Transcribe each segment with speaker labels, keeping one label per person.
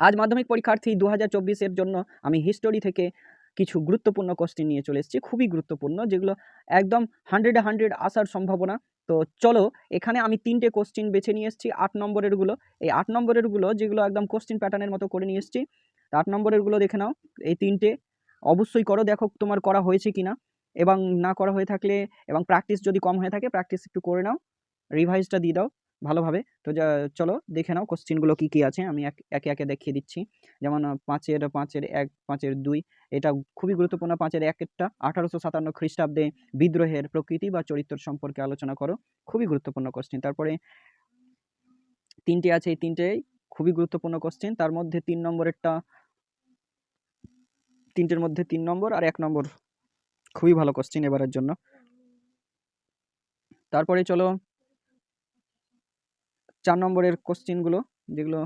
Speaker 1: আজ মাধ্যমিক পরীক্ষার্থী দু হাজার চব্বিশের জন্য আমি হিস্টোরি থেকে কিছু গুরুত্বপূর্ণ কোশ্চেন নিয়ে চলে এসেছি, খুবই গুরুত্বপূর্ণ, যেগুলো একদম হান্ড্রেডে হান্ড্রেড আসার সম্ভাবনা। তো চলো, এখানে আমি তিনটে কোশ্চেন বেছে নিয়ে এসেছি, আট নম্বরেরগুলো এই আট নম্বরেরগুলো যেগুলো একদম কোশ্চেন প্যাটার্নের মতো করে নিয়ে এসেছি আট নম্বরেরগুলো দেখে নাও, এই তিনটে। অবশ্যই করো, দেখো তোমার করা হয়েছে কি না এবং না করা হয়ে থাকলে, এবং প্র্যাকটিস যদি কম হয়ে থাকে প্র্যাকটিস একটু করে নাও রিভাইজটা দিয়ে দাও। ভালোভাবে। তো যা, চলো দেখে নাও কোশ্চেনগুলো কী কী আছে। আমি এক, একে দেখিয়ে দিচ্ছি। যেমন পাঁচের পাঁচের এক, পাঁচের দুই, এটা খুবই গুরুত্বপূর্ণ। পাঁচের এক একটা আঠারোশো সাতান্ন খ্রিস্টাব্দে বিদ্রোহের প্রকৃতি বা চরিত্র সম্পর্কে আলোচনা করো। খুবই গুরুত্বপূর্ণ কোশ্চেন তারপরে তিনটে আছে, এই তিনটেই খুবই গুরুত্বপূর্ণ কোশ্চেন তার মধ্যে তিন নম্বরেরটা, তিনটের মধ্যে তিন নম্বর আর এক নম্বর খুবই ভালো কোশ্চেন এবারের জন্য। তারপরে চলো চার নম্বরের কোশ্চেনগুলো যেগুলো,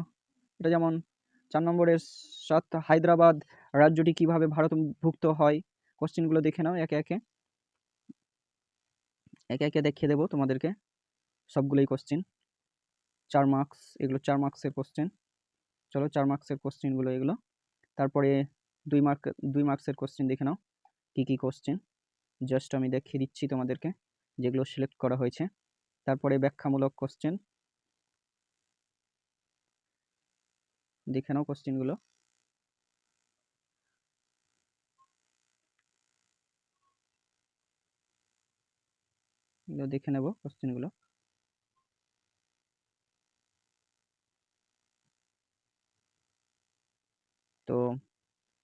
Speaker 1: এটা যেমন চার নম্বরের সাত, হায়দ্রাবাদ রাজ্যটি কীভাবে ভারতভুক্ত হয়? কোশ্চেনগুলো দেখে নাও একে একে। একে একে দেখিয়ে দেবো তোমাদেরকে সবগুলোই কোশ্চেন চার মার্কস এগুলো চার মার্কসের কোশ্চেন চলো চার মার্কসের কোশ্চেনগুলো এগুলো। তারপরে দুই মার্ক দুই মার্কসের কোশ্চেন দেখে নাও, কী কী কোশ্চেন জাস্ট আমি দেখিয়ে দিচ্ছি তোমাদেরকে, যেগুলো সিলেক্ট করা হয়েছে। তারপরে ব্যাখ্যামূলক কোশ্চেন দেখে নাও কোশ্চেনগুলো দেখে নেব কোশ্চেনগুলো তো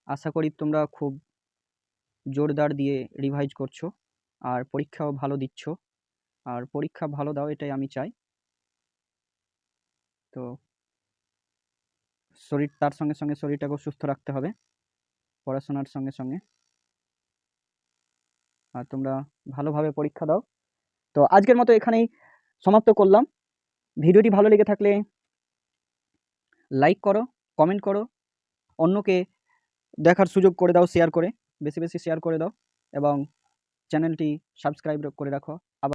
Speaker 1: আশা করি তোমরা খুব জোরদার দিয়ে রিভাইজ করছ আর পরীক্ষাও ভালো দিচ্ছ। আর পরীক্ষা ভালো দাও, এটাই আমি চাই। তো শরীর, তার সঙ্গে সঙ্গে শরীরটাকেও সুস্থ রাখতে হবে। পড়াশোনার সঙ্গে সঙ্গে। আর তোমরা ভালোভাবে পরীক্ষা দাও। তো আজকের মতো এখানেই সমাপ্ত করলাম। ভিডিওটি ভালো লেগে থাকলে লাইক করো, কমেন্ট করো, অন্যকে দেখার সুযোগ করে দাও, শেয়ার করে, বেশি বেশি শেয়ার করে দাও এবং চ্যানেলটি সাবস্ক্রাইব করে রাখো। আবার